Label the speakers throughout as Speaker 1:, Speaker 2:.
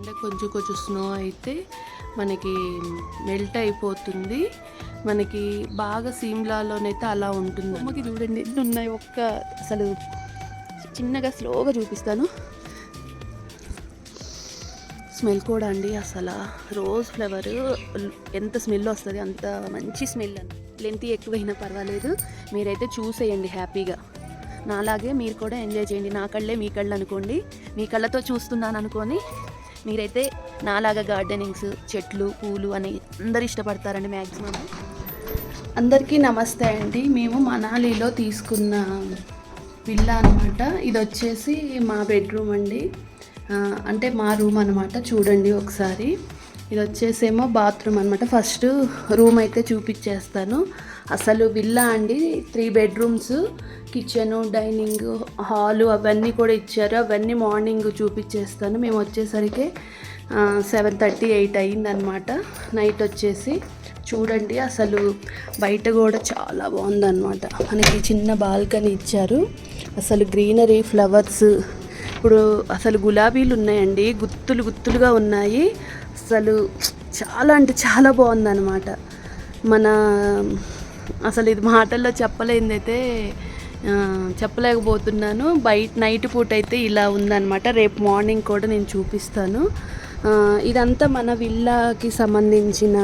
Speaker 1: ఎండ కొంచెం కొంచెం స్నో అయితే మనకి మెల్ట్ అయిపోతుంది. మనకి బాగా సీమ్లాలోనైతే అలా ఉంటుంది. అమ్మకి చూడండి ఎన్ని ఉన్నాయి? ఒక్క అసలు చిన్నగా స్లోగా చూపిస్తాను. స్మెల్ కూడా అండి అసలు. రోజ్ ఫ్లవర్ ఎంత స్మెల్ వస్తుంది అంత మంచి స్మెల్ అని లెంత్ ఎక్కువైనా పర్వాలేదు. మీరైతే చూసేయండి హ్యాపీగా. నాలాగే మీరు కూడా ఎంజాయ్ చేయండి. నా కళ్ళే మీ కళ్ళు అనుకోండి. మీ కళ్ళతో చూస్తున్నాను అనుకొని మీరైతే నాలాగా గార్డెనింగ్స్ చెట్లు పూలు అని అందరు ఇష్టపడతారండి మ్యాక్సిమం అందరికీ నమస్తే అండి. మేము మనాలిలో తీసుకున్న విల్లా అనమాట ఇది వచ్చేసి మా బెడ్రూమ్ అండి. అంటే మా రూమ్ అనమాట చూడండి ఒకసారి. ఇది వచ్చేసేమో బాత్రూమ్ అనమాట ఫస్ట్ రూమ్ అయితే చూపించేస్తాను అసలు విల్లా అండి three bedrooms kitchen dining hall అవన్నీ కూడా ఇచ్చారు. అవన్నీ మార్నింగ్ చూపించేస్తాను మేము వచ్చేసరికి సెవెన్ థర్టీ ఎయిట్ అయిందనమాట నైట్ వచ్చేసి చూడండి అసలు బయట కూడా చాలా బాగుందన్నమాట. మనకి చిన్న బాల్కనీ ఇచ్చారు. అసలు గ్రీనరీ ఫ్లవర్స్ ఇప్పుడు అసలు గులాబీలు ఉన్నాయండి. గుత్తులు గుత్తులుగా ఉన్నాయి. అసలు చాలా అంటే చాలా బాగుందన్నమాట. మన అసలు ఇది మాటల్లో చెప్పలేనిదైతే చెప్పలేకపోతున్నాను. బయట నైట్ పూట అయితే ఇలా ఉందన్నమాట. రేపు మార్నింగ్ కూడా నేను చూపిస్తాను. ఇదంతా మన విల్లాకి సంబంధించిన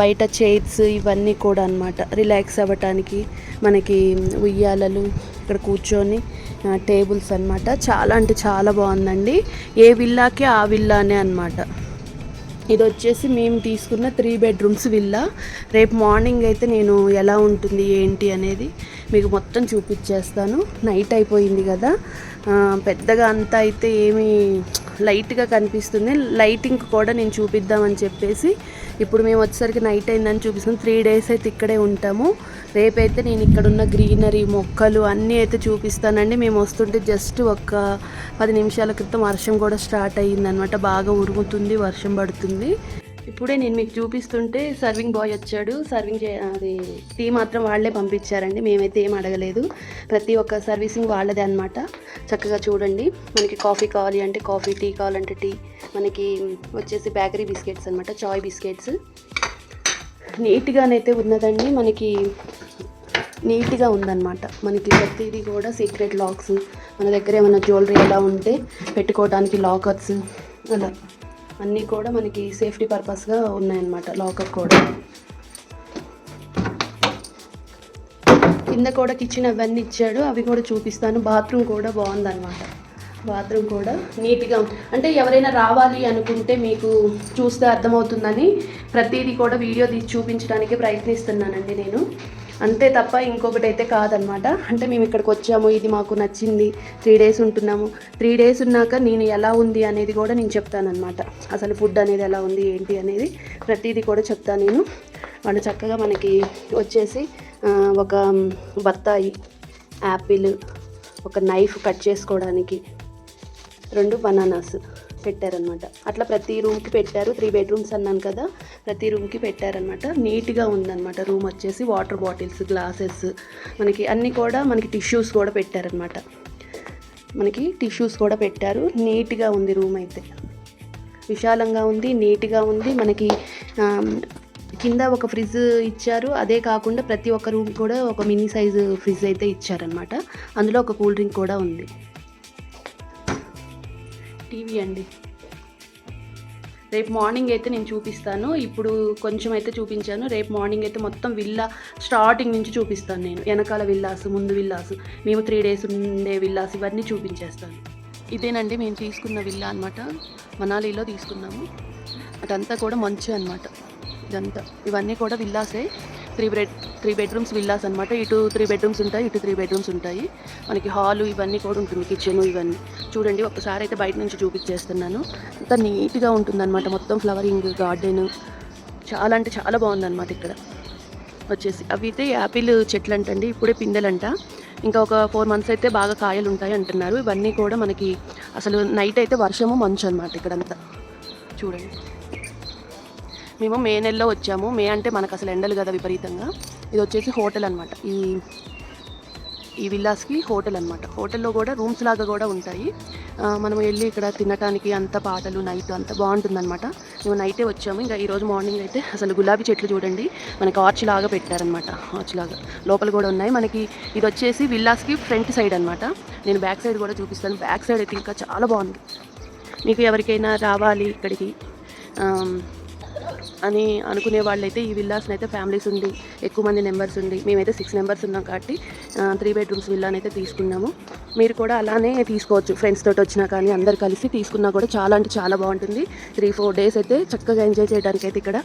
Speaker 1: బయట చైర్స్ ఇవన్నీ కూడా అనమాట రిలాక్స్ అవ్వటానికి మనకి ఉయ్యాలలు ఇక్కడ కూర్చొని టేబుల్స్ అన్నమాట. చాలా అంటే చాలా బాగుందండి. ఏ విల్లాకి ఆ విల్లానే అనమాట ఇది వచ్చేసి మేము తీసుకున్న త్రీ బెడ్రూమ్స్ విల్లా రేపు మార్నింగ్ అయితే నేను ఎలా ఉంటుంది ఏంటి అనేది మీకు మొత్తం చూపించేస్తాను. నైట్ అయిపోయింది కదా. పెద్దగా అంతా అయితే ఏమీ లైట్గా కనిపిస్తుంది. లైటింగ్ కూడా నేను చూపిద్దామని చెప్పేసి ఇప్పుడు మేము వచ్చేసరికి నైట్ అయిందని చూపిస్తాం త్రీ డేస్ అయితే ఇక్కడే ఉంటాము. రేపైతే నేను ఇక్కడ ఉన్న గ్రీనరీ మొక్కలు అన్నీ అయితే చూపిస్తానండి. మేము వస్తుంటే జస్ట్ ఒక పది నిమిషాల క్రితం వర్షం కూడా స్టార్ట్ అయ్యిందనమాట బాగా ఉరుముతుంది వర్షం పడుతుంది. ఇప్పుడే నేను మీకు చూపిస్తుంటే సర్వింగ్ బాయ్ వచ్చాడు. సర్వింగ్ చే అది టీ మాత్రం వాళ్ళే పంపించారండి. మేమైతే ఏం అడగలేదు. ప్రతి ఒక్క సర్వీసింగ్ వాళ్ళదే అనమాట చక్కగా చూడండి. మనకి కాఫీ కావాలి అంటే కాఫీ టీ కావాలంటే టీ. మనకి వచ్చేసి బేకరీ బిస్కెట్స్ అనమాట చాయ్ బిస్కెట్స్. నీట్గానైతే ఉన్నదండి. మనకి నీట్గా ఉందన్నమాట. మనకి ప్రతిదీ కూడా సీక్రెట్ లాక్స్. మన దగ్గర ఏమైనా జ్యువెలరీ ఎలా ఉంటే పెట్టుకోవడానికి లాకర్స్. అలా. అన్నీ కూడా మనకి సేఫ్టీ పర్పస్గా ఉన్నాయన్నమాట లాకర్ కూడా. కింద కూడా కిచెన్ అవన్నీ ఇచ్చాడు అవి కూడా చూపిస్తాను. బాత్రూమ్ కూడా బాగుందన్నమాట. బాత్రూమ్ కూడా నీట్గా ఉంది. అంటే ఎవరైనా రావాలి అనుకుంటే మీకు చూస్తే అర్థమవుతుందని ప్రతిదీ కూడా వీడియో తీసి చూపించడానికి ప్రయత్నిస్తున్నానండి నేను. అంతే తప్ప ఇంకొకటి అయితే కాదనమాట అంటే మేము ఇక్కడికి వచ్చాము ఇది మాకు నచ్చింది త్రీ డేస్ ఉంటున్నాము. త్రీ డేస్ ఉన్నాక నేను ఎలా ఉంది అనేది కూడా నేను చెప్తానమాట అసలు ఫుడ్ అనేది ఎలా ఉంది ఏంటి అనేది ప్రతిదీ కూడా చెప్తాను నేను. వాళ్ళు చక్కగా మనకి వచ్చేసి ఒక బత్తాయి యాపిల్ ఒక నైఫ్ కట్ చేసుకోవడానికి రెండు బనానాస్ పెట్టారనమాట అట్లా ప్రతి రూమ్కి పెట్టారు. త్రీ బెడ్రూమ్స్ అన్నాను కదా ప్రతి రూమ్కి పెట్టారనమాట నీట్గా ఉందన్నమాట రూమ్ వచ్చేసి. వాటర్ బాటిల్స్ గ్లాసెస్ మనకి అన్నీ కూడా మనకి టిష్యూస్ కూడా పెట్టారనమాట మనకి టిష్యూస్ కూడా పెట్టారు. నీట్గా ఉంది రూమ్ అయితే. విశాలంగా ఉంది నీట్గా ఉంది. మనకి కింద ఒక ఫ్రిడ్జ్ ఇచ్చారు. అదే కాకుండా ప్రతి ఒక్క రూమ్ కూడా ఒక మినీ సైజు ఫ్రిడ్జ్ అయితే ఇచ్చారనమాట అందులో ఒక కూల్ డ్రింక్ కూడా ఉంది. టీవీ అండి. రేపు మార్నింగ్ అయితే నేను చూపిస్తాను. ఇప్పుడు కొంచెం అయితే చూపించాను. రేపు మార్నింగ్ అయితే మొత్తం విల్లా స్టార్టింగ్ నుంచి చూపిస్తాను నేను. వెనకాల విల్లాస్ ముందు విల్లాస్. మేము త్రీ డేస్ ఉండే విల్లాస్ ఇవన్నీ చూపించేస్తాను. ఇదేనండి మేము తీసుకున్న విల్లా అనమాట మనాలిలో తీసుకున్నాము. అదంతా కూడా మంచు అనమాట ఇదంతా. ఇవన్నీ కూడా విల్లాసే. Three bed three bedrooms villas అనమాట ఇటు త్రీ బెడ్రూమ్స్ ఉంటాయి ఇటు త్రీ బెడ్రూమ్స్ ఉంటాయి. మనకి హాలు ఇవన్నీ కూడా ఉంటుంది కిచెన్ ఇవన్నీ. చూడండి ఒకసారి అయితే బయట నుంచి చూపించేస్తున్నాను. అంత నీట్గా ఉంటుందన్నమాట మొత్తం ఫ్లవరింగ్ గార్డెన్. చాలా అంటే చాలా బాగుందన్నమాట ఇక్కడ. వచ్చేసి అవి అయితే యాపిల్ చెట్లు అంటండి ఇప్పుడే పిందెలంట. ఇంకా ఒక ఫోర్ మంత్స్ అయితే బాగా కాయలు ఉంటాయి అంటున్నారు. ఇవన్నీ కూడా మనకి అసలు నైట్ అయితే వర్షము మంచు అనమాట ఇక్కడంతా. చూడండి. మేము మే నెలలో వచ్చాము. మే అంటే మనకు అసలు ఎండలు కదా విపరీతంగా. ఇది వచ్చేసి హోటల్ అనమాట ఈ ఈ విల్లాస్కి హోటల్ అనమాట హోటల్లో కూడా రూమ్స్ లాగా కూడా ఉంటాయి. మనం వెళ్ళి ఇక్కడ తినడానికి అంత పాటలు నైట్ అంత బాగుంటుందన్నమాట. మేము నైటే వచ్చాము. ఇంకా ఈరోజు మార్నింగ్ అయితే అసలు గులాబీ చెట్లు చూడండి. మనకి ఆర్చ్ లాగా పెట్టారనమాట ఆర్చ్ లాగా. లోపల కూడా ఉన్నాయి. మనకి ఇది వచ్చేసి విల్లాస్కి ఫ్రంట్ సైడ్ అనమాట నేను బ్యాక్ సైడ్ కూడా చూపిస్తాను. బ్యాక్ సైడ్ అయితే ఇంకా చాలా బాగుంది. మీకు ఎవరికైనా రావాలి ఇక్కడికి? అని అనుకునే వాళ్ళైతే ఈ విల్లాస్ని అయితే ఫ్యామిలీస్ ఉండి ఎక్కువ మంది నెంబర్స్ ఉండి మేమైతే సిక్స్ నెంబర్స్ ఉన్నాం కాబట్టి త్రీ బెడ్రూమ్స్ విల్లాని అయితే తీసుకున్నాము. మీరు కూడా అలానే తీసుకోవచ్చు ఫ్రెండ్స్ తోటి వచ్చినా కానీ అందరు కలిసి తీసుకున్నా కూడా చాలా అంటే చాలా బాగుంటుంది. త్రీ ఫోర్ డేస్ అయితే చక్కగా ఎంజాయ్ చేయడానికి అయితే ఇక్కడ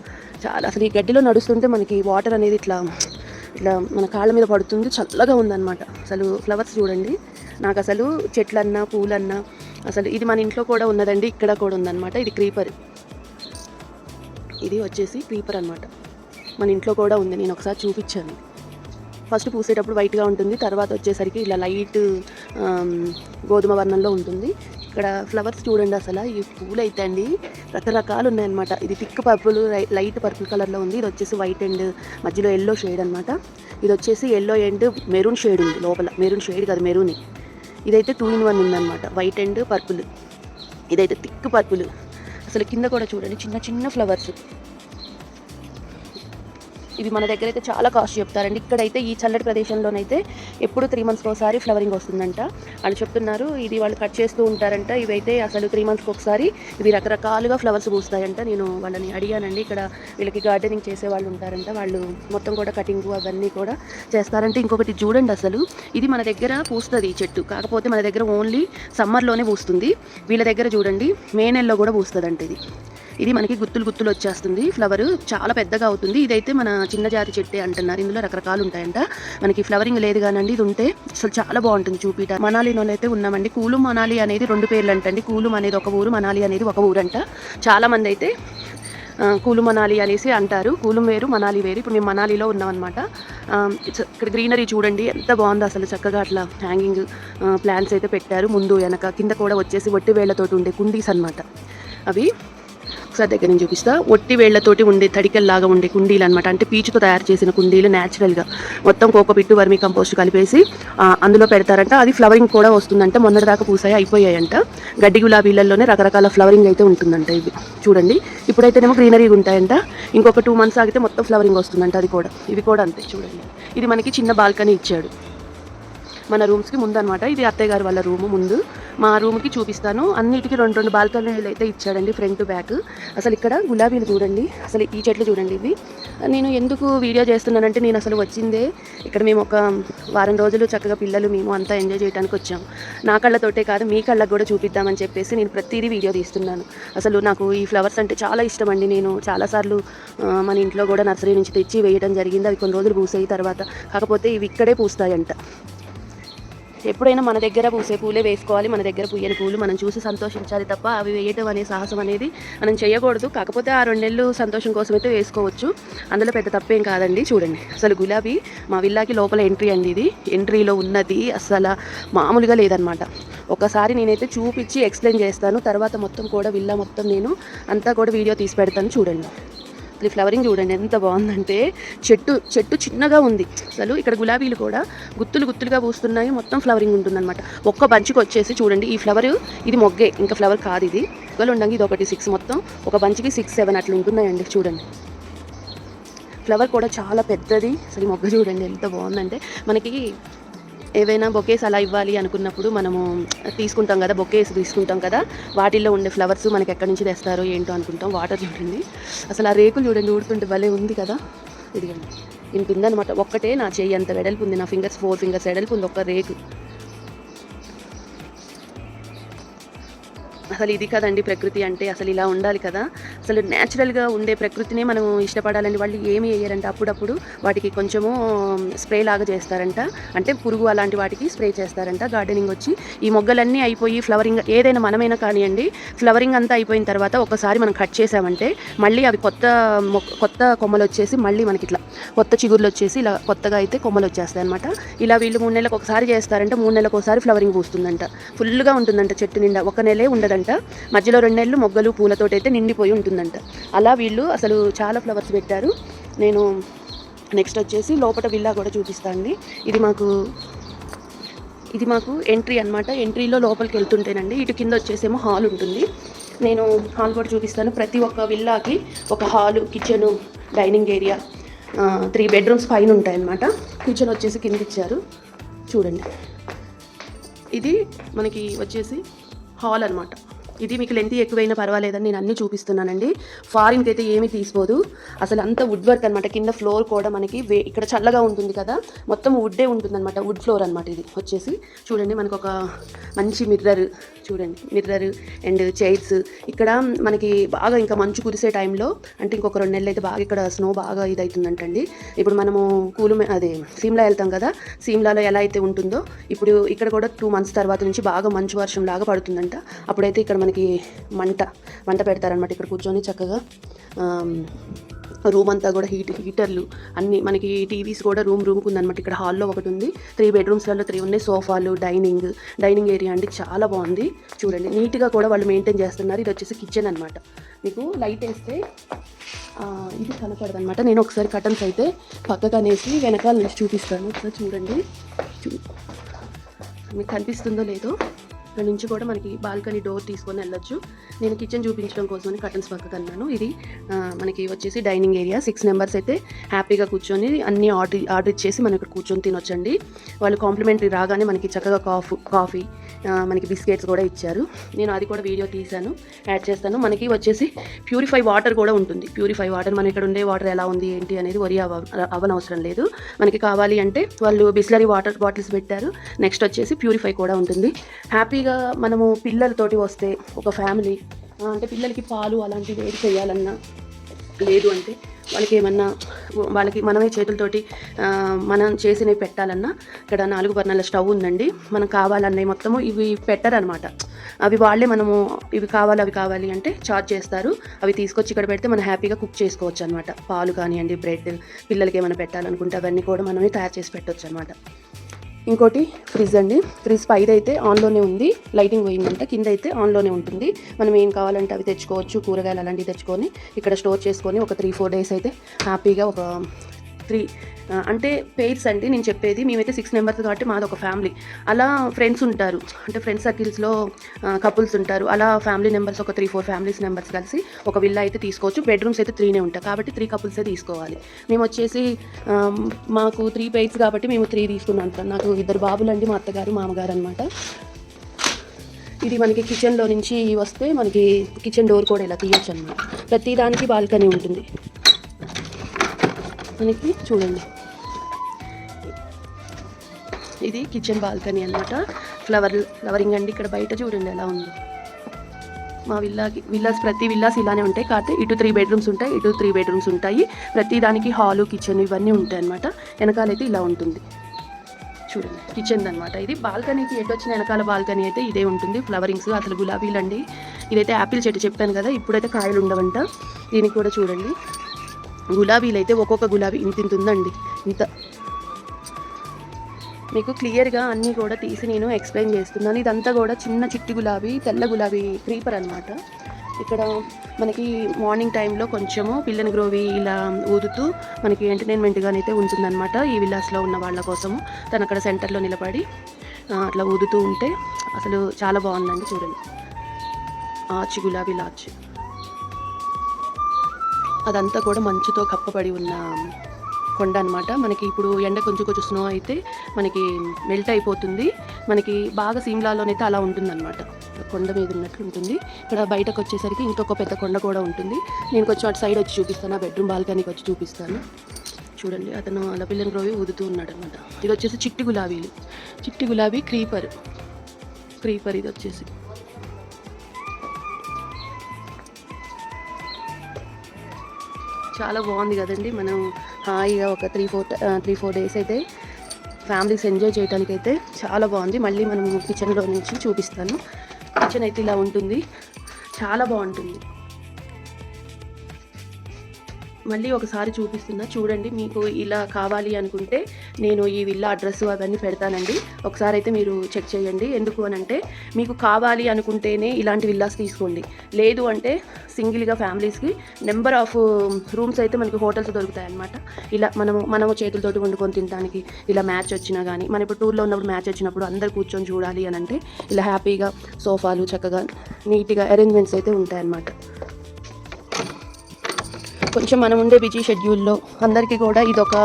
Speaker 1: చాలా అసలు ఈ గడ్డిలో నడుస్తుంటే మనకి వాటర్ అనేది ఇట్లా ఇట్లా మన కాళ్ళ మీద పడుతుంది చల్లగా ఉందన్నమాట. అసలు ఫ్లవర్స్ చూడండి. నాకు అసలు చెట్లన్నా పూలన్నా అసలు ఇది మన ఇంట్లో కూడా ఉన్నదండి ఇక్కడ కూడా ఉందన్నమాట. ఇది క్రీపర్ ఇది వచ్చేసి క్రీపర్ అనమాట మన ఇంట్లో కూడా ఉంది నేను ఒకసారి చూపించాను. ఫస్ట్ పూసేటప్పుడు వైట్గా ఉంటుంది తర్వాత వచ్చేసరికి ఇలా లైట్ గోధుమ వర్ణంలో ఉంటుంది. ఇక్కడ ఫ్లవర్స్ చూడండి అసలు ఈ పూలు అయితే అండి రకరకాలు ఉన్నాయన్నమాట. ఇది థిక్ పర్పుల్ లైట్ పర్పుల్ కలర్లో ఉంది. ఇది వచ్చేసి వైట్ అండ్ మధ్యలో ఎల్లో షేడ్ అనమాట ఇది వచ్చేసి ఎల్లో అండ్ మెరూన్ షేడ్ ఉంది లోపల. మెరూన్ షేడ్ కాదు మెరూన్ ఇదైతే టూ ఇన్ వన్ ఉందన్నమాట వైట్ అండ్ పర్పుల్ ఇదైతే థిక్ పర్పుల్ అసలు కింద కూడా చూడండి చిన్న చిన్న ఫ్లవర్స్. ఇవి మన దగ్గర అయితే చాలా కాస్ట్ చెప్తారండి. ఇక్కడైతే ఈ చల్లటి ప్రదేశంలోనైతే ఎప్పుడు త్రీ మంత్స్కి ఒకసారి ఫ్లవరింగ్ వస్తుందంట. అని చెప్తున్నారు. ఇది వాళ్ళు కట్ చేస్తూ ఉంటారంట. ఇవైతే అసలు త్రీ మంత్స్కి ఒకసారి ఇవి రకరకాలుగా ఫ్లవర్స్ పూస్తాయంట. నేను వాళ్ళని అడిగానండి. ఇక్కడ వీళ్ళకి గార్డెనింగ్ చేసే వాళ్ళు ఉంటారంట. వాళ్ళు మొత్తం కూడా కటింగ్ అవన్నీ కూడా చేస్తారంటే. ఇంకొకటి చూడండి అసలు. ఇది మన దగ్గర పూస్తుంది ఈ చెట్టు. కాకపోతే మన దగ్గర ఓన్లీ సమ్మర్లోనే పూస్తుంది. వీళ్ళ దగ్గర చూడండి. మే నెలలో కూడా పూస్తుందంట ఇది. ఇది మనకి గుత్తులు గుత్తులు వచ్చేస్తుంది. ఫ్లవర్ చాలా పెద్దగా అవుతుంది. ఇదైతే మన చిన్న జాతి చెట్టే అంటున్నారు. ఇందులో రకరకాలు ఉంటాయంట. మనకి ఫ్లవరింగ్ లేదు కానండి. ఇది ఉంటే అసలు చాలా బాగుంటుంది చూపిట. మనాలిలో అయితే ఉన్నామండి. కూలు మనాలి అనేది రెండు పేర్లు అంటండి కూలు అనేది ఒక ఊరు మనాలి అనేది ఒక ఊరంట. చాలా మంది అయితే కూలు మనాలి అనేసి అంటారు. కూలు వేరు మనాలి వేరు. ఇప్పుడు మేము మనాలిలో ఉన్నామన్నమాట. ఇక్కడ గ్రీనరీ చూడండి. ఎంత బాగుందో అసలు చక్కగా అట్లా హ్యాంగింగ్ ప్లాంట్స్ అయితే పెట్టారు. ముందు వెనక కింద కూడా వచ్చేసి వట్టి వేళ్ళతోటి ఉండే కుండీస్ అన్నమాట. అవి ఒకసారి దగ్గర నుంచి చూపిస్తా. ఒట్టి వేళ్ళతోటి ఉండే తడికల్లాగా ఉండే కుండీలు అనమాట అంటే పీచుతో తయారు చేసిన కుండీలు న్యాచురల్గా. మొత్తం కోకో పిట్టు వర్మి కంపోస్ట్ కలిపేసి అందులో పెడతారంట. అది ఫ్లవరింగ్ కూడా వస్తుందంట. మొన్నటిదాకా పూసాయి అయిపోయాయంట. గడ్డి గులాబీలలోనే రకరకాల ఫ్లవరింగ్ అయితే ఉంటుందంట ఇవి. చూడండి. ఇప్పుడైతేనేమో గ్రీనరీగా ఉంటాయంట. ఇంకొక టూ మంత్స్ ఆగితే మొత్తం ఫ్లవరింగ్ వస్తుందంట. అది కూడా. ఇవి కూడా అంతే చూడండి. ఇది మనకి చిన్న బాల్కనీ ఇచ్చాడు. మన రూమ్స్కి ముందు అనమాట ఇది అత్తయ్య గారి వాళ్ళ రూము ముందు. మా రూమ్కి చూపిస్తాను. అన్నిటికీ రెండు రెండు బాల్కనీలు అయితే ఇచ్చాడండి ఫ్రంట్ బ్యాక్. అసలు ఇక్కడ గులాబీలు చూడండి. అసలు ఈ చెట్లు చూడండి ఇవి. నేను ఎందుకు వీడియో చేస్తున్నానంటే నేను అసలు వచ్చిందే ఇక్కడ మేము ఒక వారం రోజులు చక్కగా పిల్లలు మేము అంతా ఎంజాయ్ చేయడానికి వచ్చాం. నా కళ్ళతోటే కాదు మీ కళ్ళకు కూడా చూపిద్దామని చెప్పేసి నేను ప్రతిదీ వీడియో తీస్తున్నాను. అసలు నాకు ఈ ఫ్లవర్స్ అంటే చాలా ఇష్టం అండి. నేను చాలాసార్లు మన ఇంట్లో కూడా నర్సరీ నుంచి తెచ్చి వేయడం జరిగింది. అవి కొన్ని రోజులు పూసాయి తర్వాత. కాకపోతే ఇవి ఇక్కడే పూస్తాయంట. ఎప్పుడైనా మన దగ్గర పూసే పూలే వేసుకోవాలి మన దగ్గర పూయని పూలు మనం చూసి సంతోషించాలి తప్ప అవి వేయటం అనే సాహసం అనేది మనం చేయకూడదు. కాకపోతే ఆ రెండు నెలలు సంతోషం కోసం అయితే వేసుకోవచ్చు. అందులో పెద్ద తప్పేం కాదండి. చూడండి అసలు గులాబీ మా విల్లాకి లోపల ఎంట్రీ అండి ఇది. ఎంట్రీలో ఉన్నది అసలు మామూలుగా లేదనమాట ఒకసారి నేనైతే చూపించి ఎక్స్ప్లెయిన్ చేస్తాను. తర్వాత మొత్తం కూడా విల్లా మొత్తం నేను అంతా కూడా వీడియో తీసి పెడతాను. చూడండి. ఈ ఫ్లవరింగ్ చూడండి ఎంత బాగుందంటే చెట్టు చెట్టు చిన్నగా ఉంది. అసలు ఇక్కడ గులాబీలు కూడా గుత్తులు గుత్తులుగా పూస్తున్నాయి. మొత్తం ఫ్లవరింగ్ ఉంటుందన్నమాట. ఒక్క బంచ్కి వచ్చేసి చూడండి ఈ ఫ్లవర్ ఇది మొగ్గే ఇంకా ఫ్లవర్ కాదు ఇది. మొగ్గలు ఉండంగి ఇది ఒకటి సిక్స్ మొత్తం. ఒక బంచ్కి సిక్స్ సెవెన్ అట్లా ఉంటున్నాయండి చూడండి. ఫ్లవర్ కూడా చాలా పెద్దది. అసలు మొగ్గ చూడండి ఎంత బాగుందంటే మనకి ఏవైనా బొకేస్ అలా ఇవ్వాలి అనుకున్నప్పుడు మనము తీసుకుంటాం కదా బొకేస్ తీసుకుంటాం కదా వాటిల్లో ఉండే ఫ్లవర్స్ మనకి ఎక్కడి నుంచి తెస్తారో ఏంటో అనుకుంటాం. వాటర్ చూడండి. అసలు ఆ రేకులు చూడండి ఊడుతుంటే భలే ఉంది కదా. ఇదిగండి. ఇంత ఉందన్నమాట ఒక్కటే నా చెయ్యి అంత వెడల్పు ఉంది. నా ఫింగర్స్ ఫోర్ ఫింగర్స్ వెడల్పు ఉంది ఒక్క రేకు. అసలు ఇది కదండి ప్రకృతి అంటే అసలు ఇలా ఉండాలి కదా. అసలు న్యాచురల్గా ఉండే ప్రకృతినే మనం ఇష్టపడాలని వాళ్ళు ఏమి వేయరంట? అప్పుడప్పుడు వాటికి కొంచెము స్ప్రే లాగా చేస్తారంట. అంటే పురుగు అలాంటి వాటికి స్ప్రే చేస్తారంట. గార్డెనింగ్ వచ్చి ఈ మొగ్గలన్నీ అయిపోయి ఫ్లవరింగ్ ఏదైనా మనమైనా కానివ్వండి ఫ్లవరింగ్ అంతా అయిపోయిన తర్వాత ఒకసారి మనం కట్ చేసామంటే మళ్ళీ అవి కొత్త కొత్త కొమ్మలు వచ్చేసి మళ్ళీ మనకి ఇట్లా కొత్త చిగుర్లు వచ్చేసి ఇలా కొత్తగా అయితే కొమ్మలు వచ్చేస్తాయి అనమాట ఇలా వీళ్ళు మూడు నెలలకు ఒకసారి చేస్తారంటే మూడు నెలలకు ఒకసారి ఫ్లవరింగ్ పూస్తుందంట. ఫుల్గా ఉంటుందంట చెట్టు నిండా. ఒక నెలే ఉండదంట. మధ్యలో రెండు నెలలు మొగ్గలు పూలతోటి అయితే నిండిపోయి ఉంటుందంట. అలా వీళ్ళు అసలు చాలా ఫ్లవర్స్ పెట్టారు. నేను నెక్స్ట్ వచ్చేసి లోపల విల్లా కూడా చూపిస్తానండి ఇది మాకు ఇది మాకు ఎంట్రీ అన్నమాట. ఎంట్రీలో లోపలికి వెళ్తుంటేనండి ఇటు కింద వచ్చేసేమో హాల్ ఉంటుంది. నేను హాల్ కూడా చూపిస్తాను. ప్రతి ఒక్క విల్లాకి ఒక hall kitchen dining area three bedrooms పైన ఉంటాయన్నమాట. కిచెన్ వచ్చేసి కింద ఇచ్చారు. చూడండి. ఇది మనకి వచ్చేసి హాల్ అన్నమాట. ఇది మీకు లెంత్ ఎక్కువైనా పర్వాలేదని నేను అన్నీ చూపిస్తున్నానండి. ఫారిన్కి అయితే ఏమీ తీసిపోదు అసలు అంత వుడ్ వర్క్ అనమాట కింద ఫ్లోర్ కూడా మనకి వే ఇక్కడ చల్లగా ఉంటుంది కదా. మొత్తం వుడ్డే ఉంటుందన్నమాట. వుడ్ ఫ్లోర్ అనమాట ఇది వచ్చేసి. చూడండి మనకు ఒక మంచి మిర్రర్ చూడండి మిర్రర్ అండ్ చైర్స్ ఇక్కడ మనకి బాగా ఇంకా మంచు కురిసే టైంలో అంటే ఇంకొక రెండు నెలలు అయితే బాగా ఇక్కడ స్నో బాగా ఇది ఇప్పుడు మనము కూలు మే- అదే సిమ్లా వెళ్తాం కదా. సిమ్లాలో ఎలా అయితే ఉంటుందో ఇప్పుడు ఇక్కడ కూడా టూ మంత్స్ తర్వాత నుంచి బాగా మంచు వర్షం లాగా పడుతుందంట. అప్పుడైతే ఇక్కడ మనకి మంట మంట పెడతారనమాట ఇక్కడ కూర్చొని చక్కగా. రూమ్ అంతా కూడా హీట్ హీటర్లు అన్ని మనకి టీవీస్ కూడా రూమ్ రూమ్కి ఉందన్నమాట. ఇక్కడ హాల్లో ఒకటి ఉంది. త్రీ బెడ్రూమ్స్లలో త్రీ ఉన్నాయి. సోఫాలు డైనింగ్ డైనింగ్ ఏరియా అంటే చాలా బాగుంది. చూడండి. నీట్గా కూడా వాళ్ళు మెయింటైన్ చేస్తున్నారు. ఇది వచ్చేసి కిచెన్ అనమాట మీకు లైట్ వేస్తే ఇది కనపడదు అనమాట నేను ఒకసారి కటన్స్ అయితే పక్కకు అనేసి వెనకాల నుంచి చూపిస్తాను. ఒకసారి చూడండి. చూ మీకు కనిపిస్తుందో లేదో. ఇక్కడ నుంచి కూడా మనకి బాల్కనీ డోర్ తీసుకొని వెళ్ళొచ్చు. నేను కిచెన్ చూపించడం కోసమని కర్టన్స్ పక్కకు అన్నాను. ఇది మనకి వచ్చేసి డైనింగ్ ఏరియా సిక్స్ మెంబర్స్ అయితే హ్యాపీగా కూర్చొని అన్ని ఆర్డర్ ఆర్డర్ ఇచ్చేసి మనం ఇక్కడ కూర్చొని తినొచ్చండి. వాళ్ళు కాంప్లిమెంటరీ రాగానే మనకి చక్కగా కాఫీ కాఫీ మనకి బిస్కెట్స్ కూడా ఇచ్చారు. నేను అది కూడా వీడియో తీశాను యాడ్ చేస్తాను. మనకి వచ్చేసి ప్యూరిఫై వాటర్ కూడా ఉంటుంది. ప్యూరిఫై వాటర్ మన ఇక్కడ ఉండే వాటర్ ఎలా ఉంది ఏంటి అనేది వరి అవ అవ్వనవసరం లేదు. మనకి కావాలి అంటే వాళ్ళు బిస్లరీ వాటర్ బాటిల్స్ పెట్టారు. నెక్స్ట్ వచ్చేసి ప్యూరిఫై కూడా ఉంటుంది. హ్యాపీ హ్యాపీగా మనము పిల్లలతోటి వస్తే ఒక ఫ్యామిలీ అంటే పిల్లలకి పాలు అలాంటివి వేడి చేయాలన్నా లేదు అంటే వాళ్ళకి ఏమన్నా వాళ్ళకి మనమే చేతులతోటి మనం చేసినవి పెట్టాలన్నా ఇక్కడ నాలుగు బర్ణాల స్టవ్ ఉందండి. మనం కావాలన్నవి మొత్తము ఇవి పెట్టరనమాట. అవి వాళ్ళే మనము ఇవి కావాలి అవి కావాలి అంటే చార్జ్ చేస్తారు. అవి తీసుకొచ్చి ఇక్కడ పెడితే మనం హ్యాపీగా కుక్ చేసుకోవచ్చు అనమాట పాలు కానివ్వండి బ్రెడ్ పిల్లలకి ఏమైనా పెట్టాలనుకుంటే అవన్నీ కూడా మనమే తయారు చేసి పెట్టవచ్చు అనమాట ఇంకోటి ఫ్రిడ్జ్ అండి. ఫ్రిడ్జ్ పైన అయితే ఆన్లోనే ఉంది. లైటింగ్ పోయిందంట. కింద అయితే ఆన్లోనే ఉంటుంది. మనం ఏం కావాలంటే అవి తెచ్చుకోవచ్చు. కూరగాయలు అలాంటివి తెచ్చుకొని ఇక్కడ స్టోర్ చేసుకొని ఒక త్రీ ఫోర్ డేస్ అయితే హ్యాపీగా ఒక త్రీ అంటే పేర్స్ అండి నేను చెప్పేది. మేమైతే సిక్స్ మెంబర్స్ కాబట్టి మాది ఒక ఫ్యామిలీ అలా ఫ్రెండ్స్ ఉంటారు. అంటే ఫ్రెండ్స్ సర్కిల్స్లో కపుల్స్ ఉంటారు. అలా ఫ్యామిలీ నెంబర్స్ ఒక త్రీ ఫోర్ ఫ్యామిలీస్ నెంబర్స్ కలిసి ఒక విల్లా అయితే తీసుకోవచ్చు. బెడ్రూమ్స్ అయితే త్రీనే ఉంటాయి. కాబట్టి త్రీ కపుల్సే తీసుకోవాలి. మేము వచ్చేసి మాకు త్రీ పేర్స్ కాబట్టి మేము త్రీ తీసుకున్నాం సార్ నాకు ఇద్దరు బాబులు అండి మా అత్తగారు మామగారు అనమాట ఇది మనకి కిచెన్లో నుంచి వస్తే మనకి కిచెన్ డోర్ కూడా ఇలా తీయచ్చు అనమాట ప్రతి దానికి బాల్కనీ ఉంటుంది. మనకి చూడండి. ఇది కిచెన్ బాల్కనీ అన్నమాట. ఫ్లవర్ ఫ్లవరింగ్ అండి ఇక్కడ బయట చూడండి ఎలా ఉందో. మా విల్లాకి విల్లాస్ ప్రతి విల్లాస్ ఇలానే ఉంటాయి. కాకపోతే ఇటు త్రీ బెడ్రూమ్స్ ఉంటాయి ఇటు త్రీ బెడ్రూమ్స్ ఉంటాయి. ప్రతి దానికి హాలు కిచెన్ ఇవన్నీ ఉంటాయి అనమాట వెనకాలైతే ఇలా ఉంటుంది. చూడండి కిచెన్ అనమాట ఇది బాల్కనీకి ఎటు వచ్చిన వెనకాల బాల్కనీ అయితే ఇదే ఉంటుంది. ఫ్లవరింగ్స్ అసలు గులాబీలు అండి ఇదైతే యాపిల్ చెట్టు చెప్పాను కదా ఇప్పుడైతే కాయలు ఉండవంట దీనికి కూడా చూడండి. గులాబీలు అయితే ఒక్కొక్క గులాబీ ఇంత ఇంత ఉందండి ఇంత మీకు క్లియర్గా అన్నీ కూడా తీసి నేను ఎక్స్ప్లెయిన్ చేస్తున్నాను. ఇదంతా కూడా చిన్న చిట్టి గులాబీ తెల్ల గులాబీ క్రీపర్ అనమాట ఇక్కడ మనకి మార్నింగ్ టైంలో కొంచెము పిల్లని గ్రోవి ఇలా ఊదుతూ మనకి ఎంటర్టైన్మెంట్గానైతే ఉంటుందన్నమాట ఈ విల్లాస్లో ఉన్న వాళ్ళ కోసము. తను అక్కడ సెంటర్లో నిలబడి అట్లా ఊదుతూ ఉంటే అసలు చాలా బాగుందండి చూడండి. ఆచి గులాబీ లాచి. అదంతా కూడా మంచుతో కప్పబడి ఉన్న కొండ అనమాట మనకి ఇప్పుడు ఎండ కొంచెం కొంచెం స్నో అయితే మనకి మెల్ట్ అయిపోతుంది. మనకి బాగా సీమ్లాలోనైతే అలా ఉంటుందన్నమాట. కొండ మీద ఉన్నట్లు ఉంటుంది. ఇక్కడ బయటకు వచ్చేసరికి ఇంకొక పెద్ద కొండ కూడా ఉంటుంది. నేను కొంచెం అటు సైడ్ వచ్చి చూపిస్తాను. ఆ బెడ్రూమ్ బాల్కనీకి వచ్చి చూపిస్తాను. చూడండి అతను అలా పిల్లని ఊదుతూ ఉన్నాడు అనమాట ఇది వచ్చేసి చిట్టి గులాబీలు. చిట్టి గులాబీ క్రీపర్ క్రీపర్ ఇది వచ్చేసి. చాలా బాగుంది కదండి. మనం హాయిగా ఒక three four three four days అయితే ఫ్యామిలీస్ ఎంజాయ్ చేయడానికి అయితే చాలా బాగుంది. మళ్ళీ మనం కిచెన్లో నుంచి చూపిస్తాను. కిచెన్ అయితే ఇలా ఉంటుంది. చాలా బాగుంటుంది. మళ్ళీ ఒకసారి చూపిస్తున్నా. చూడండి మీకు ఇలా కావాలి అనుకుంటే నేను ఈ విల్లా అడ్రస్ అవన్నీ పెడతానండి. ఒకసారి అయితే మీరు చెక్ చేయండి. ఎందుకు అని అంటే మీకు కావాలి అనుకుంటేనే ఇలాంటి విల్లాస్ తీసుకోండి. లేదు అంటే సింగిల్గా ఫ్యామిలీస్కి నెంబర్ ఆఫ్ రూమ్స్ అయితే మనకి హోటల్స్ దొరుకుతాయి అనమాట ఇలా మనము మనము చేతులతోటి వండుకొని తినడానికి ఇలా మ్యాచ్ వచ్చినా కానీ మనం ఇప్పుడు టూర్లో ఉన్నప్పుడు మ్యాచ్ వచ్చినప్పుడు అందరు కూర్చొని చూడాలి అని అంటే ఇలా హ్యాపీగా సోఫాలు చక్కగా నీట్గా అరేంజ్మెంట్స్ అయితే ఉంటాయన్నమాట. కొంచెం మనం ఉండే బిజీ షెడ్యూల్లో అందరికీ కూడా ఇదొక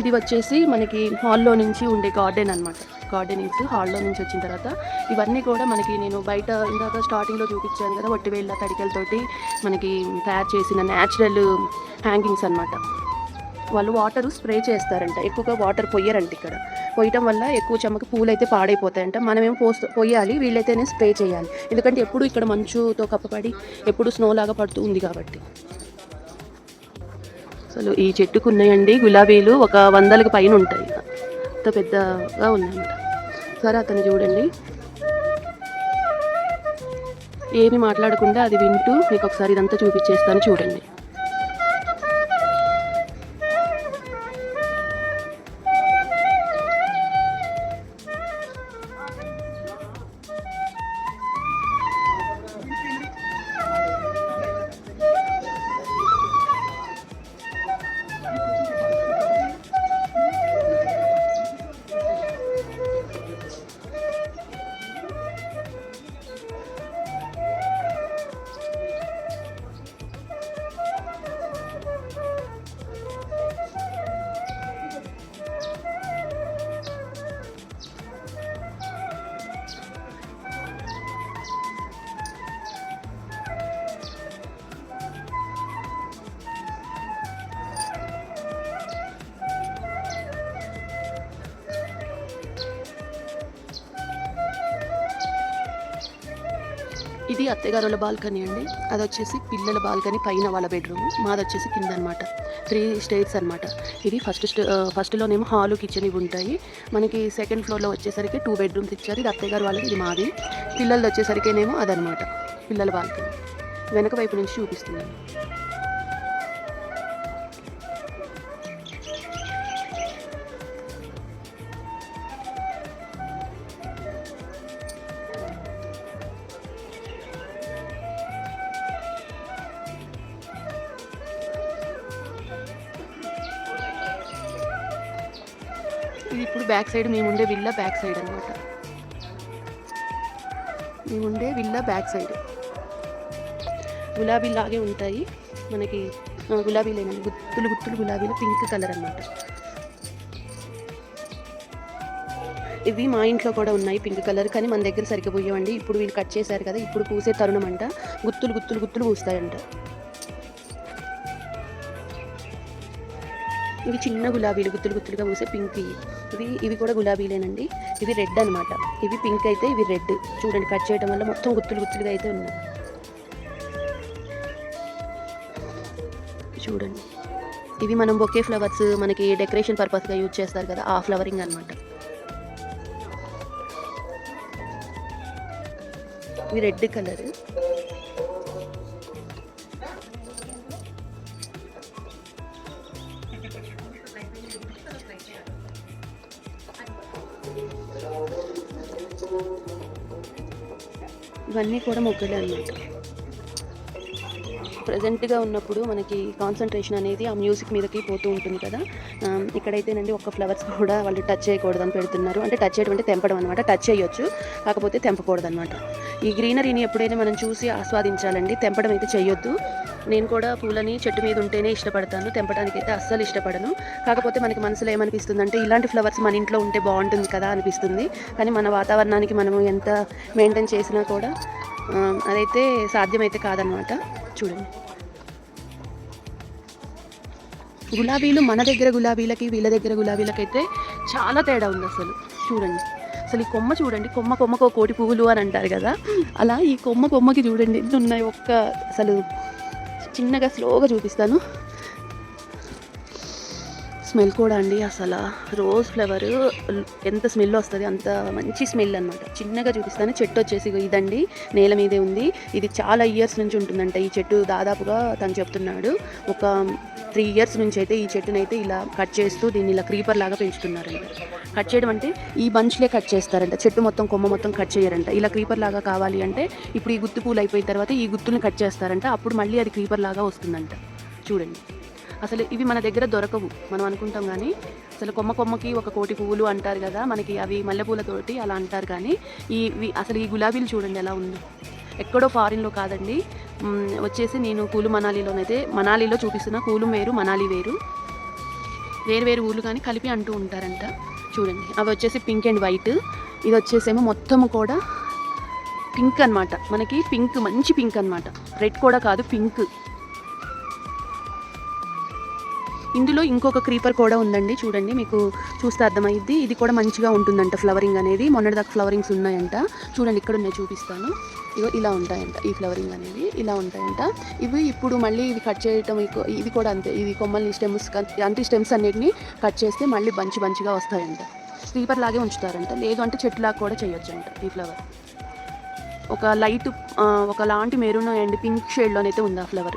Speaker 1: ఇది వచ్చేసి మనకి హాల్లో నుంచి ఉండే గార్డెన్ అనమాట గార్డెనింగ్స్ హాల్లో నుంచి వచ్చిన తర్వాత ఇవన్నీ కూడా మనకి నేను బయట ఇందాక స్టార్టింగ్లో చూపించాను కదా ఒట్టివేళ్ళ తడికలతోటి మనకి తయారు చేసిన న్యాచురల్ హ్యాంగింగ్స్ అనమాట వాళ్ళు వాటర్ స్ప్రే చేస్తారంట. ఎక్కువగా వాటర్ పొయ్యరంట ఇక్కడ. పోయటం వల్ల ఎక్కువ చెమ్మకి పూలు అయితే పాడైపోతాయంట. మనమేం పోస్తూ పోయాలి వీళ్ళైతేనే స్ప్రే చేయాలి. ఎందుకంటే ఎప్పుడు ఇక్కడ మంచుతో కప్పబడి ఎప్పుడు స్నో లాగా పడుతూ ఉంది కాబట్టి. అసలు ఈ చెట్టుకు ఉన్నాయండి గులాబీలు ఒక వందలకు పైన ఉంటాయి. అంత పెద్దగా ఉన్నాయన్నమాట సరే అతను చూడండి. ఏమి మాట్లాడకుండా అది వింటూ మీకు ఒకసారి ఇదంతా చూపించేస్తాను చూడండి. ఇది అత్తగారుల బాల్కనీ అండి. అది వచ్చేసి పిల్లల బాల్కనీ పైన వాళ్ళ బెడ్రూమ్. మాది వచ్చేసి కింద అనమాట త్రీ స్టేట్స్ అనమాట ఇది ఫస్ట్ ఫస్ట్లోనేమో హాలు కిచెన్ ఇవి ఉంటాయి. మనకి సెకండ్ ఫ్లోర్లో వచ్చేసరికి టూ బెడ్రూమ్స్ ఇచ్చారు ఇది అత్తగారు వాళ్ళకి ఇది మాది. పిల్లలది వచ్చేసరికేనేమో అదనమాట పిల్లల బాల్కనీ. వెనక వైపు నుంచి చూపిస్తున్నాను. బ్యాక్ సైడ్ మేముండే విల్లా బ్యాక్ సైడ్ అనమాట మేముండే విల్లా బ్యాక్ సైడ్. గులాబీ లాగే ఉంటాయి. మనకి ఆ, గులాబీలేనండి గుత్తులు గుత్తులు గులాబీలు పింక్ కలర్ అనమాట ఇవి మా ఇంట్లో కూడా ఉన్నాయి పింక్ కలర్ కానీ మన దగ్గర సరిగ్గా పోయేవండి. ఇప్పుడు వీళ్ళు కట్ చేశారు కదా ఇప్పుడు పూసే తరుణం అంట. గుత్తులు గుత్తులు గుత్తులు పూస్తాయంట. ఇవి చిన్న గులాబీలు గుత్తులు గుత్తులుగా పూసే పింక్ ఇవి. ఇవి ఇవి కూడా గులాబీలేనండి. ఇవి రెడ్ అనమాట ఇవి పింక్ అయితే ఇవి రెడ్. చూడండి కట్ చేయడం వల్ల మొత్తం గుత్తులు గుత్తులుగా అయితే ఉన్నాయి. చూడండి. ఇవి మనం బొకే ఫ్లవర్స్ మనకి డెకరేషన్ పర్పస్గా యూజ్ చేస్తారు కదా ఆ ఫ్లవరింగ్ అనమాట ఇవి రెడ్ కలర్. ఇవన్నీ కూడా మొగ్గలే అన్నమాట. ప్రజెంట్గా ఉన్నప్పుడు మనకి కాన్సన్ట్రేషన్ అనేది ఆ మ్యూజిక్ మీదకి పోతూ ఉంటుంది కదా. ఇక్కడైతేనండి ఒక్క ఫ్లవర్స్ కూడా వాళ్ళు టచ్ చేయకూడదని పెడుతున్నారు. అంటే టచ్ చేయడం అంటే తెంపడం అనమాట టచ్ చేయొచ్చు. కాకపోతే తెంపకూడదు అనమాట ఈ గ్రీనరీని ఎప్పుడైనా మనం చూసి ఆస్వాదించాలండి. తెంపడం అయితే చేయొద్దు నేను కూడా పూలని చెట్టు మీద ఉంటేనే ఇష్టపడతాను తెంపడానికి అయితే అస్సలు ఇష్టపడను. కాకపోతే మనకి మనసులో ఏమనిపిస్తుంది అంటే ఇలాంటి ఫ్లవర్స్ మన ఇంట్లో ఉంటే బాగుంటుంది కదా అనిపిస్తుంది. కానీ మన వాతావరణానికి మనము ఎంత మెయింటైన్ చేసినా కూడా అదైతే సాధ్యమైతే కాదనమాట చూడండి. గులాబీలు మన దగ్గర గులాబీలకి వీళ్ళ దగ్గర గులాబీలకైతే చాలా తేడా ఉంది అసలు. చూడండి. అసలు ఈ కొమ్మ చూడండి కొమ్మ కొమ్మకు ఒక కోటి పువ్వులు అని అంటారు కదా. అలా ఈ కొమ్మ కొమ్మకి చూడండి ఎన్ని ఉన్నాయి ఒక్క అసలు చిన్నగా స్లోగా చూపిస్తాను. స్మెల్ కూడా అండి అసలు. రోజ్ ఫ్లవర్ ఎంత స్మెల్ వస్తుంది అంత మంచి స్మెల్ అనమాట చిన్నగా చూపిస్తాను చెట్టు వచ్చేసి ఇదండి నేల మీదే ఉంది. ఇది చాలా ఇయర్స్ నుంచి ఉంటుందంట ఈ చెట్టు దాదాపుగా తను చెప్తున్నాడు. ఒక త్రీ ఇయర్స్ నుంచి అయితే ఈ చెట్టునైతే ఇలా కట్ చేస్తూ దీన్ని ఇలా క్రీపర్ లాగా పెంచుతున్నారంట. కట్ చేయడం అంటే ఈ బంచ్లే కట్ చేస్తారంట. చెట్టు మొత్తం కొమ్మ మొత్తం కట్ చేయరంట. ఇలా క్రీపర్ లాగా కావాలి అంటే ఇప్పుడు ఈ గుత్తి పూలు అయిపోయిన తర్వాత ఈ గుత్తుల్ని కట్ చేస్తారంట. అప్పుడు మళ్ళీ అది క్రీపర్ లాగా వస్తుందంట. చూడండి. అసలు ఇవి మన దగ్గర దొరకవు. మనం అనుకుంటాం కానీ అసలు కొమ్మ కొమ్మకి ఒక కోటి పువ్వులు అంటారు కదా మనకి అవి మల్లెపూలతోటి అలా అంటారు కానీ ఈ ఇవి- అసలు ఈ గులాబీలు చూడండి ఎలా ఉందో. ఎక్కడో ఫారిన్లో కాదండి. వచ్చేసి నేను కూలు మనాలిలోనైతే మనాలిలో చూపిస్తున్న కూలు వేరు మనాలి వేరు. వేరు వేరు ఊళ్ళు కానీ కలిపి అంటూ ఉంటారంట. చూడండి. అవి వచ్చేసి పింక్ అండ్ వైట్ ఇది వచ్చేసేమో మొత్తము కూడా పింక్ అన్నమాట. మనకి పింక్ మంచి పింక్ అన్నమాట. రెడ్ కూడా కాదు పింక్ ఇందులో ఇంకొక క్రీపర్ కూడా ఉందండి. చూడండి మీకు చూస్తే అర్థమైద్ది. ఇది కూడా మంచిగా ఉంటుందంట ఫ్లవరింగ్ అనేది. మొన్నటిదాకా ఫ్లవరింగ్స్ ఉన్నాయంట. చూడండి ఇక్కడ ఉన్నాయి చూపిస్తాను. ఇగో ఇలా ఉంటాయంట ఈ ఫ్లవరింగ్ అనేది ఇలా ఉంటాయంట. ఇవి ఇప్పుడు మళ్ళీ ఇవి కట్ చేయటం ఇది కూడా అంతే. ఇది కొమ్మల్ని స్టెమ్స్ అంటే స్టెమ్స్ అన్నిటిని కట్ చేస్తే మళ్ళీ బంచి బంచిగా వస్తాయంట. స్లీపర్ లాగే ఉంచుతారంట. లేదు అంటే చెట్టులాగా కూడా చేయొచ్చంట ఈ ఫ్లవర్ ఒక లైట్ ఒక లాంటి మెరూన్ అండ్ పింక్ షేడ్లోనైతే ఉంది ఆ ఫ్లవర్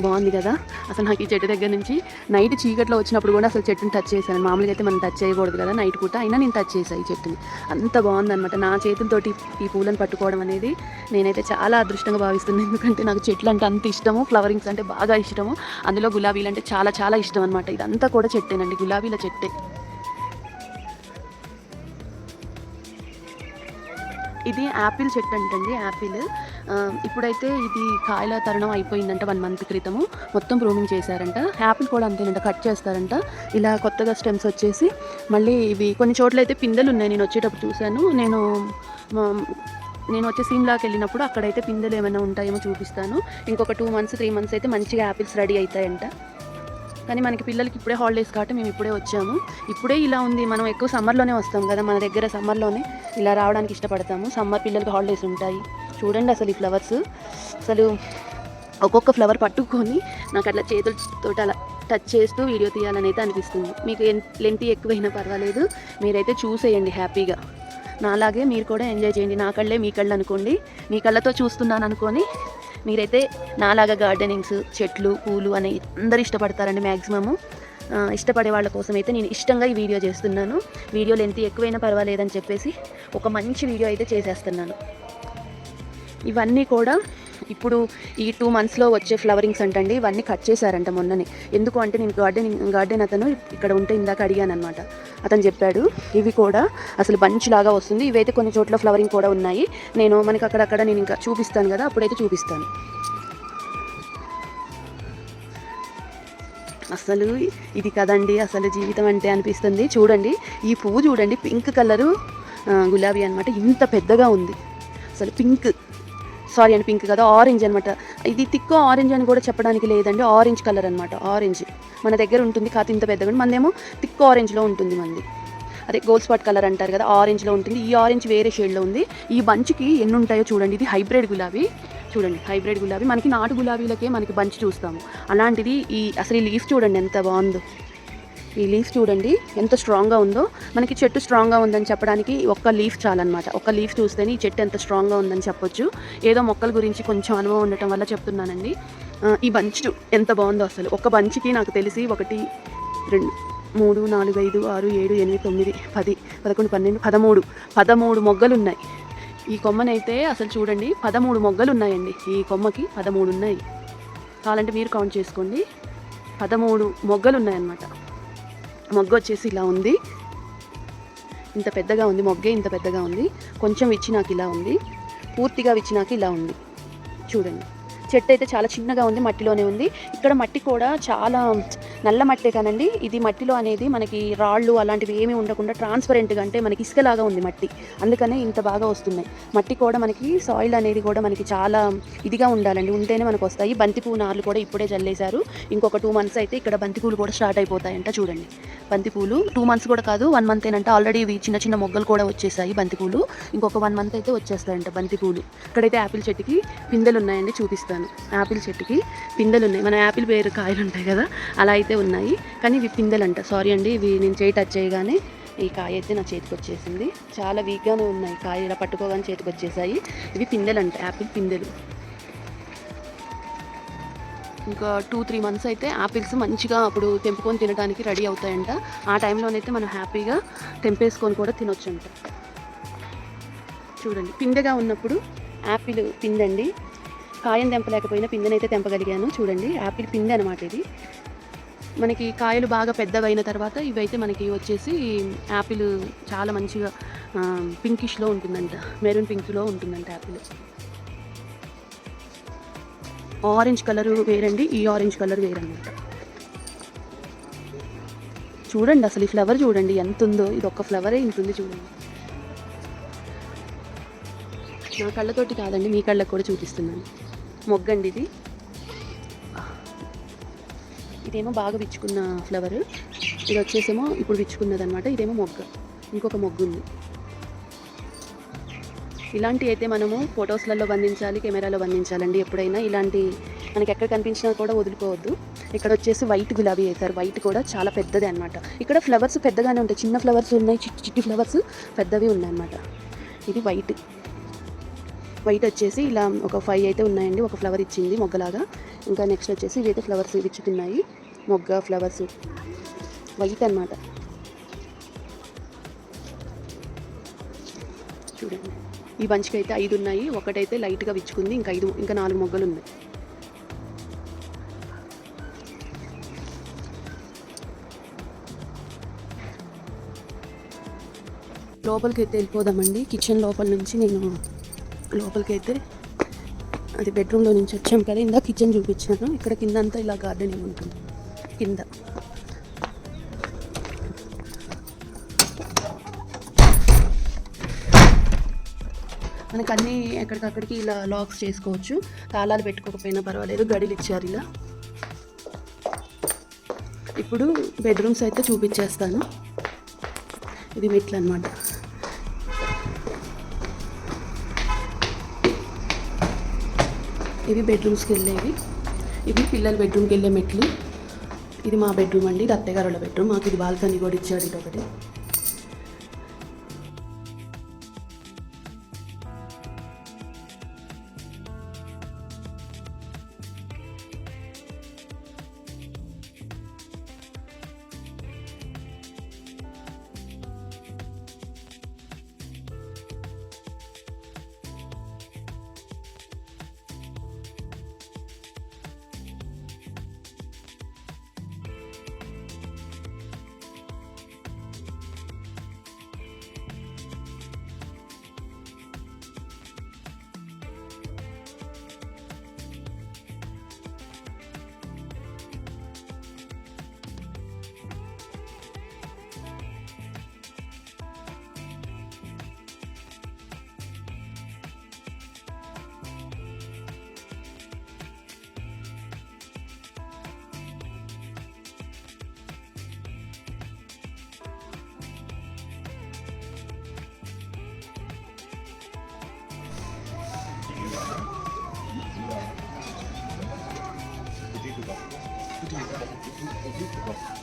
Speaker 1: బాగుంది కదా. అసలు నాకు ఈ చెట్టు దగ్గర నుంచి నైట్ చీకట్లో వచ్చినప్పుడు కూడా అసలు చెట్టుని టచ్ చేశాను. మామూలుగా అయితే మనం టచ్ చేయకూడదు కదా నైట్ పూట. అయినా నేను టచ్ చేశాను ఈ చెట్టుని. అంత బాగుందన్నమాట. నా చేతులతోటి ఈ పూలను పట్టుకోవడం అనేది నేనైతే చాలా అదృష్టంగా భావిస్తున్నాను. ఎందుకంటే నాకు చెట్లు అంటే అంత ఇష్టము. ఫ్లవరింగ్స్ అంటే బాగా ఇష్టము. అందులో గులాబీలు అంటే చాలా చాలా ఇష్టం అనమాట ఇదంతా కూడా చెట్టేనండి. గులాబీల చెట్టే. ఇది యాపిల్ చెట్టు అంటండి. యాపిల్ ఇప్పుడైతే ఇది కాయల తరుణం అయిపోయిందంట వన్ మంత్ క్రితము. మొత్తం ప్రూనింగ్ చేశారంట. యాపిల్ కూడా అంతేనంట కట్ చేస్తారంట. ఇలా కొత్తగా స్టెమ్స్ వచ్చేసి మళ్ళీ ఇవి కొన్ని చోట్ల అయితే పిందెలు ఉన్నాయి నేను వచ్చేటప్పుడు చూశాను. నేను నేను వచ్చే సిమ్లాకి వెళ్ళినప్పుడు అక్కడైతే పిందెలు ఏమైనా ఉంటాయేమో చూపిస్తాను. ఇంకొక టూ మంత్స్ త్రీ మంత్స్ అయితే మంచిగా యాపిల్స్ రెడీ అవుతాయంట కానీ మనకి పిల్లలకి ఇప్పుడే హాలిడేస్ కాబట్టి మేము ఇప్పుడే వచ్చాము. ఇప్పుడే ఇలా ఉంది. మనం ఎక్కువ సమ్మర్లోనే వస్తాం కదా మన దగ్గర సమ్మర్లోనే ఇలా రావడానికి ఇష్టపడతాము. సమ్మర్ పిల్లలకి హాలిడేస్ ఉంటాయి. చూడండి అసలు ఈ ఫ్లవర్స్. అసలు ఒక్కొక్క ఫ్లవర్ పట్టుకొని నాకు అట్లా చేతులతో అలా టచ్ చేస్తూ వీడియో తీయాలని అయితే అనిపిస్తుంది. మీకు లెంత్ ఎక్కువైనా పర్వాలేదు. మీరైతే చూసేయండి హ్యాపీగా. నాలాగే మీరు కూడా ఎంజాయ్ చేయండి. నా కళ్ళే మీ కళ్ళు అనుకోండి. మీ కళ్ళతో చూస్తున్నాను అనుకొని మీరైతే నాలాగా గార్డెనింగ్స్ చెట్లు పూలు అని అందరు ఇష్టపడతారండి మ్యాక్సిమము ఇష్టపడే వాళ్ళ కోసం అయితే నేను ఇష్టంగా ఈ వీడియో చేస్తున్నాను. వీడియో లెంత్ ఎక్కువైనా పర్వాలేదని చెప్పేసి ఒక మంచి వీడియో అయితే చేసేస్తున్నాను. ఇవన్నీ కూడా ఇప్పుడు ఈ టూ మంత్స్లో వచ్చే ఫ్లవరింగ్స్ అంటండి ఇవన్నీ కట్ చేశారంట మొన్ననే. ఎందుకు అంటే నేను గార్డెన్ గార్డెన్ అతను ఇక్కడ ఉంటే ఇందాక అడిగాను అనమాట అతను చెప్పాడు ఇవి కూడా అసలు బంచ్ లాగా వస్తుంది. ఇవైతే కొన్ని చోట్ల ఫ్లవరింగ్ కూడా ఉన్నాయి. నేను మనకి అక్కడక్కడ నేను ఇంకా చూపిస్తాను కదా అప్పుడైతే చూపిస్తాను. అసలు ఇది కదండి అసలు జీవితం అంటే అనిపిస్తుంది. చూడండి ఈ పువ్వు చూడండి పింక్ కలరు గులాబీ అనమాట ఇంత పెద్దగా ఉంది. అసలు పింక్. సారీ అండి పింక్ కదా ఆరెంజ్ అనమాట ఇది తిక్కు ఆరెంజ్ అని కూడా చెప్పడానికి లేదండి ఆరెంజ్ కలర్ అనమాట ఆరెంజ్. మన దగ్గర ఉంటుంది కాదు ఇంత పెద్దగా మనదేమో తిక్ ఆరెంజ్లో ఉంటుంది మంది అదే గోల్డ్ స్పాట్ కలర్ అంటారు కదా ఆరెంజ్లో ఉంటుంది. ఈ ఆరెంజ్ వేరే షేడ్లో ఉంది. ఈ బంచ్కి ఎన్ని ఉంటాయో చూడండి. ఇది హైబ్రిడ్ గులాబీ. చూడండి హైబ్రిడ్ గులాబీ. మనకి నాటు గులాబీలకే మనకి బంచ్ చూస్తాము. అలాంటిది ఈ అసలు ఈ లీఫ్ చూడండి ఎంత బాగుందో. ఈ లీఫ్ చూడండి ఎంత స్ట్రాంగ్గా ఉందో. మనకి చెట్టు స్ట్రాంగ్గా ఉందని చెప్పడానికి ఒక్క లీఫ్ చాలన్నమాట. ఒక్క లీఫ్ చూస్తేనే ఈ చెట్టు ఎంత స్ట్రాంగ్గా ఉందని చెప్పొచ్చు. ఏదో మొక్కల గురించి కొంచెం అనుభవం ఉండటం వల్ల చెప్తున్నానండి. ఈ బంచ్ ఎంత బాగుందో అసలు. ఒక బంచ్కి నాకు తెలిసి ఒకటి రెండు మూడు నాలుగు ఐదు ఆరు ఏడు ఎనిమిది తొమ్మిది పది పదకొండు పన్నెండు పదమూడు. పదమూడు మొగ్గలు ఉన్నాయి ఈ కొమ్మనైతే అసలు చూడండి పదమూడు మొగ్గలు ఉన్నాయండి ఈ కొమ్మకి పదమూడు ఉన్నాయి. కావాలంటే మీరు కౌంట్ చేసుకోండి. పదమూడు మొగ్గలు ఉన్నాయన్నమాట మొగ్గ వచ్చేసి ఇలా ఉంది. ఇంత పెద్దగా ఉంది మొగ్గే ఇంత పెద్దగా ఉంది. కొంచెం విచ్చి నాకు ఇలా ఉంది. పూర్తిగా విచ్చి నాకు ఇలా ఉంది. చూడండి. చెట్టు అయితే చాలా చిన్నగా ఉంది మట్టిలోనే ఉంది. ఇక్కడ మట్టి కూడా చాలా నల్ల మట్టే కానండి. ఇది మట్టిలో అనేది మనకి రాళ్ళు అలాంటివి ఏమీ ఉండకుండా ట్రాన్స్పరెంట్గా అంటే మనకి ఇసుకలాగా ఉంది మట్టి. అందుకనే ఇంత బాగా వస్తున్నాయి. మట్టి కూడా మనకి సాయిల్ అనేది కూడా మనకి చాలా ఇదిగా ఉండాలండి. ఉంటేనే మనకు వస్తాయి. బంతిపూ నార్లు కూడా ఇప్పుడే జల్లేశారు. ఇంకొక టూ మంత్స్ అయితే ఇక్కడ బంతిపూలు కూడా స్టార్ట్ అయిపోతాయంట చూడండి. బంతిపూలు. టూ మంత్స్ కూడా కాదు వన్ మంత్ ఏంటంటే ఆల్రెడీ ఇవి చిన్న చిన్న మొగ్గలు కూడా వచ్చేసాయి బంతిపూలు. ఇంకొక వన్ మంత్ అయితే వచ్చేస్తాయంట బంతిపూలు. ఇక్కడైతే యాపిల్ చెట్టుకి పిందెలు ఉన్నాయండి చూపిస్తాను. యాపిల్ చెట్టుకి పిందెలు ఉన్నాయి మన యాపిల్ పేరు కాయలు ఉంటాయి కదా అలా అయితే ఉన్నాయి. కానీ ఇవి పిందెలు అంట సారీ అండి ఇవి నేను చేయి టచ్ చేయగానే ఈ కాయ అయితే నా చేతికి వచ్చేసింది. చాలా వీక్గానే ఉన్నాయి కాయ ఇలా పట్టుకోగానే చేతికి వచ్చేసాయి. ఇవి పిందెలు అంట యాపిల్ పిందెలు. ఇంకా టూ త్రీ మంత్స్ అయితే ఆపిల్స్ మంచిగా అప్పుడు తెంపుకొని తినడానికి రెడీ అవుతాయంట. ఆ టైంలోనైతే మనం హ్యాపీగా తెంపేసుకొని కూడా తినొచ్చంట. చూడండి పిందెగా ఉన్నప్పుడు యాపిల్ పిందండి. కాయం తెంపలేకపోయినా పిందెనైతే తెంపగలిగాను. చూడండి యాపిల్ పిందె అనమాట ఇది. మనకి కాయలు బాగా పెద్దవైన తర్వాత ఇవైతే మనకి వచ్చేసి యాపిల్ చాలా మంచిగా పింకిష్లో ఉంటుందంట. మెరూన్ పింక్లో ఉంటుందంట యాపిల్ ఆరెంజ్ కలర్ వేరండి ఈ ఆరెంజ్ కలర్ వేరన్నమాట చూడండి అసలు ఈ ఫ్లవర్ చూడండి ఎంత ఉందో. ఇది ఒక్క ఫ్లవరే ఇంతుంది చూడండి. నా కళ్ళతోటి కాదండి మీ కళ్ళకు కూడా చూపిస్తున్నాను. మొగ్గండి ఇది. ఇదేమో బాగా విచ్చుకున్న ఫ్లవర్. ఇది వచ్చేసేమో ఇప్పుడు విచ్చుకున్నదనమాట ఇదేమో మొగ్గ. ఇంకొక మొగ్గు ఉంది ఇలాంటి అయితే మనము ఫొటోస్లలో బంధించాలి కెమెరాలో బంధించాలండి ఎప్పుడైనా. ఇలాంటి మనకి ఎక్కడ కనిపించినా కూడా వదులుకోవద్దు. ఇక్కడ వచ్చేసి వైట్ గులాబీ అవుతారు వైట్ కూడా చాలా పెద్దది అనమాట ఇక్కడ ఫ్లవర్స్ పెద్దగానే ఉంటాయి. చిన్న ఫ్లవర్స్ ఉన్నాయి చిట్టి చిట్టి ఫ్లవర్స్ పెద్దవి ఉన్నాయన్నమాట. ఇది వైట్. వైట్ వచ్చేసి ఇలా ఒక ఫైవ్ అయితే ఉన్నాయండి. ఒక ఫ్లవర్ ఇచ్చింది మొగ్గలాగా. ఇంకా నెక్స్ట్ వచ్చేసి ఇవైతే ఫ్లవర్స్ ఇచ్చుకున్నాయి మొగ్గ ఫ్లవర్స్. వైట్ అన్నమాట. చూడండి. ఈ బంచ్కి అయితే ఐదు ఉన్నాయి. ఒకటైతే లైట్గా విచ్చుకుంది. ఇంకా ఐదు ఇంకా నాలుగు మొగ్గలు ఉన్నాయి లోపలికి అయితే వెళ్ళిపోదామండి. కిచెన్ లోపల నుంచి నేను లోపలికి అయితే అది బెడ్రూమ్లో నుంచి వచ్చాం కదా. ఇందా కిచెన్ చూపించాను. ఇక్కడ కింద అంతా ఇలా గార్డెనింగ్ ఉంటుంది. కింద. మనకి అన్నీ ఎక్కడికక్కడికి ఇలా లాక్స్ చేసుకోవచ్చు. తాళాలు పెట్టుకోకపోయినా పర్వాలేదు గడిలు ఇచ్చారు ఇలా. ఇప్పుడు బెడ్రూమ్స్ అయితే చూపించేస్తాను. ఇది మెట్లు అనమాట ఇవి బెడ్రూమ్స్కి వెళ్ళేవి. ఇవి పిల్లల బెడ్రూమ్కి వెళ్ళే మెట్లు. ఇది మా బెడ్రూమ్ అండి ఇది అత్తగారుల బెడ్రూమ్. మాకు ఇది బాల్కనీ కూడా ఇచ్చాడు ఇది ఒకటి Thank you.